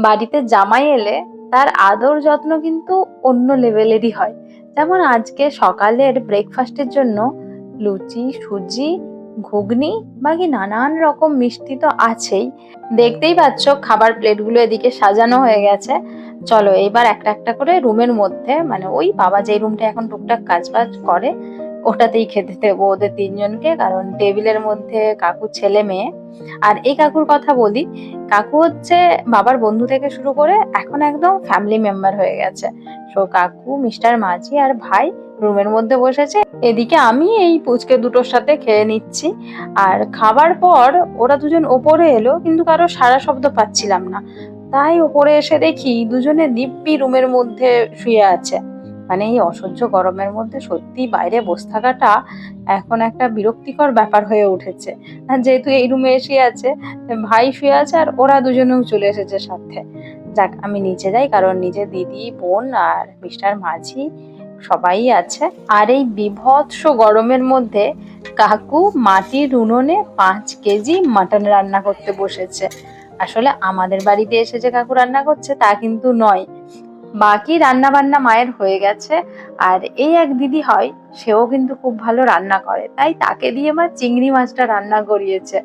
বাড়িতে জামাই এলে তার আদর যত্ন কিন্তু অন্য লেভেলেরই হয়। যেমন আজকে সকালের ব্রেকফাস্টের জন্য লুচি, সুজি, ঘুগনি বাকি নানান রকম মিষ্টি তো আছেই। দেখতেই পাচ্ছ খাবার প্লেটগুলো এদিকে সাজানো হয়ে গেছে। চলো এইবার একটা একটা করে রুমের মধ্যে মানে ওই বাবা যেই রুমটা এখন টুকটাক কাজ বাজ করে ওটাতেই খেতে দেবো ওদের তিনজনকে, কারণ টেবিলের মধ্যে কাকু ছেলে মেয়ে। আর এই কাকুর কথা বলি, কাকু হচ্ছে বাবার বন্ধু থেকে শুরু করে এখন একদম ফ্যামিলি মেম্বার হয়ে গেছে। সো কাকু মিস্টার মাঝি আর ভাই রুমের মধ্যে বসেছে। এদিকে আমি এই পুচকে দুটোর সাথে খেয়ে নিচ্ছি। আর খাবার পর ওরা দুজন ওপরে এলো, কিন্তু কারও সারা শব্দ পাচ্ছিলাম না। তাই ওপরে এসে দেখি দুজনে দিব্যি রুমের মধ্যে শুয়ে আছে। মানে এই অসহ্য গরমের মধ্যে সত্যি বাইরে বসে থাকাটা এখন একটা বিরক্তিকর ব্যাপার হয়ে উঠেছে। যেহেতু এই রুমে এসে আছে, ভাই শুয়ে আছে আর ওরা দুজনেও চলে এসেছে সাথে। যাক, আমি নিচে যাই কারণ নিচে দিদি, বোন আর মিস্টার মাঝি সবাই আছে। আর এই বিভৎস গরমের মধ্যে কাকু মাটির উনুনে পাঁচ কেজি মাটন রান্না করতে বসেছে। আসলে আমাদের বাড়িতে এসে যে কাকু রান্না করছে তা কিন্তু নয়। বাকি রান্না বান্না মায়ের হয়ে গেছে। আর এই এক দিদি হয়, সেও কিন্তু খুব ভালো রান্না করে। তাই তাকে দিয়ে মা চিংড়ি মাছটা রান্না করিয়েছে।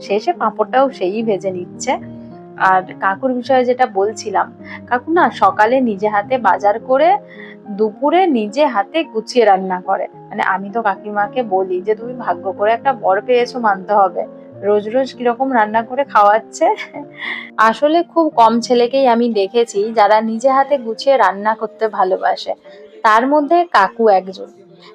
শেষে পাঁপড়টাও সেই ভেজে নিচ্ছে। আর কাকুর বিষয়ে যেটা বলছিলাম, কাকু না সকালে নিজে হাতে বাজার করে দুপুরে নিজে হাতে গুছিয়ে রান্না করে। মানে আমি তো কাকিমাকে বলি যে, তুমি ভাগ্য করে একটা বর পেয়েছ, মানতে হবে। রোজ রোজ কীরকম রান্না করে খাওয়াচ্ছে। আসলে খুব কম ছেলেকেই আমি দেখেছি যারা নিজে হাতে গুছিয়ে রান্না করতে ভালোবাসে। তার মধ্যে কাকু একজন।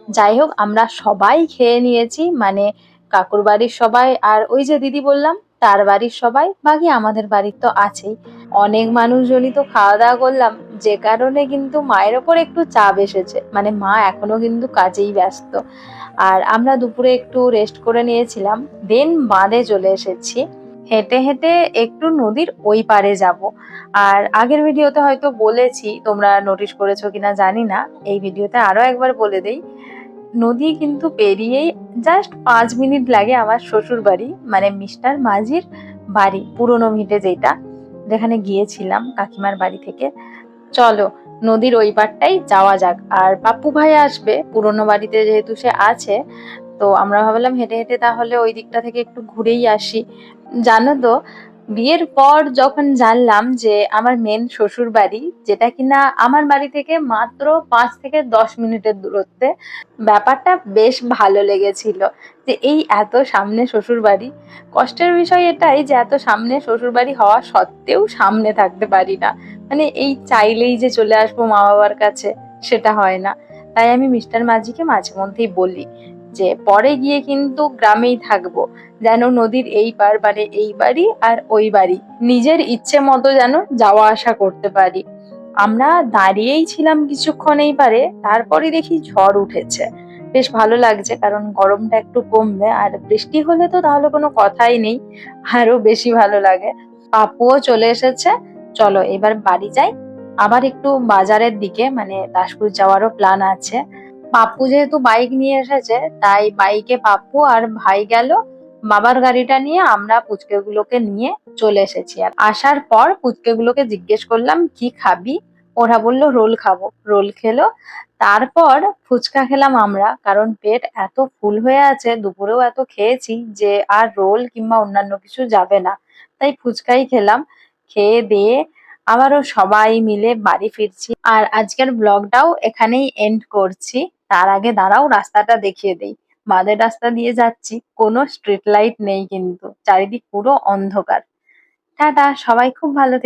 যাই হোক, আমরা সবাই খেয়ে নিয়েছি মানে কাকুর বাড়ির সবাই আর ওই যে দিদি বললাম, তার বাড়ির সবাই, বাকি আমাদের বাড়ির তো আছেই। অনেক মানুষজনই তো খাওয়া দাওয়া করলাম। যে কারণে কিন্তু মায়ের ওপর একটু চাপ এসেছে। মানে মা এখনও কিন্তু কাজেই ব্যস্ত। আর আমরা দুপুরে একটু রেস্ট করে নিয়েছিলাম। দেন বাঁধে চলে এসেছি। হেঁটে হেঁটে একটু নদীর ওই পারে যাব। আর আগের ভিডিওতে হয়তো বলেছি, তোমরা নোটিশ করেছ কিনা জানি না। এই ভিডিওতে আরও একবার বলে দেই। নদী কিন্তু পেরিয়েই জাস্ট পাঁচ মিনিট লাগে আমার শ্বশুর বাড়ি মানে মিস্টার মাঝির বাড়ি, পুরনো ভিটে যেটা। যেখানে গিয়েছিলাম কাকিমার বাড়ি থেকে। চলো, নদীর ওই পারটাই যাওয়া যাক। আর পাপ্পু ভাই আসবে, পুরনো বাড়িতে যেহেতু সে আছে, তো আমরা ভাবলাম হেঁটে হেঁটে তাহলে ওই দিকটা থেকে একটু ঘুরেই আসি। জানো তো বিয়ের পর যখন জানলাম যে আমার মেন শ্বশুর বাড়ি যেটা কিনা আমার বাড়ি থেকে মাত্র পাঁচ থেকে দশ মিনিটের দূরত্বে, ব্যাপারটা বেশ ভালো লেগেছিল যে এই এত সামনে শ্বশুর বাড়ি কষ্টের বিষয় এটাই যে এত সামনে শ্বশুর বাড়ি হওয়া সত্ত্বেও সামনে থাকতে পারি না। মানে এই চাইলেই যে চলে আসব মা বাবার কাছে, সেটা হয় না। তাই আমি মিস্টার মাঝিকে মাঝে মধ্যেই বলি যে পরে গিয়ে কিন্তু গ্রামেই থাকব। যেন নদীর এই পার মানে এই বাড়ি আর ওই বাড়ি। নিজের ইচ্ছে মতো যেন যাওয়া আসা করতে পারি। আমরা দাঁড়িয়েই ছিলাম কিছুক্ষণ এই পারে, তারপরে দেখি ঝড় উঠেছে। বেশ ভালো লাগছে কারণ গরমটা একটু কমবে আর বৃষ্টি হলে তো তাহলে কোনো কথাই নেই আরও বেশি ভালো লাগে। পাপুও চলে এসেছে। চলো এবার বাড়ি যাই। আবার একটু বাজারের দিকে মানে দাসপুর যাওয়ারও প্ল্যান আছে। পাপ্পু যেহেতু বাইক নিয়ে এসেছে, তাই বাইকে পাপ্পু আর ভাই গেল বাবার গাড়িটা নিয়ে, আমরা পুচকেগুলোকে নিয়ে চলে এসেছি। আর আসার পর পুচকেগুলোকে জিজ্ঞেস করলাম, কি খাবি? ওরা বলল, রোল খাব। রোল খেলো। তারপর ফুচকা খেলাম আমরা, কারণ পেট এত ফুল হয়ে আছে, দুপুরেও এত খেয়েছি যে আর রোল কিংবা অন্যান্য কিছু যাবে না। তাই ফুচকাই খেলাম। খেয়ে দিয়ে আবারও সবাই মিলে বাড়ি ফিরছি। আর আজকের ব্লগটাও এখানেই এন্ড করছি। তার আগে দাঁড়াও, রাস্তাটা দেখিয়ে দেই। মাঝে রাস্তা দিয়ে যাচ্ছি, কোনো স্ট্রিট লাইট নেই কিন্তু, চারিদিক পুরো অন্ধকার। টাটা, সবাই খুব ভালো থেকো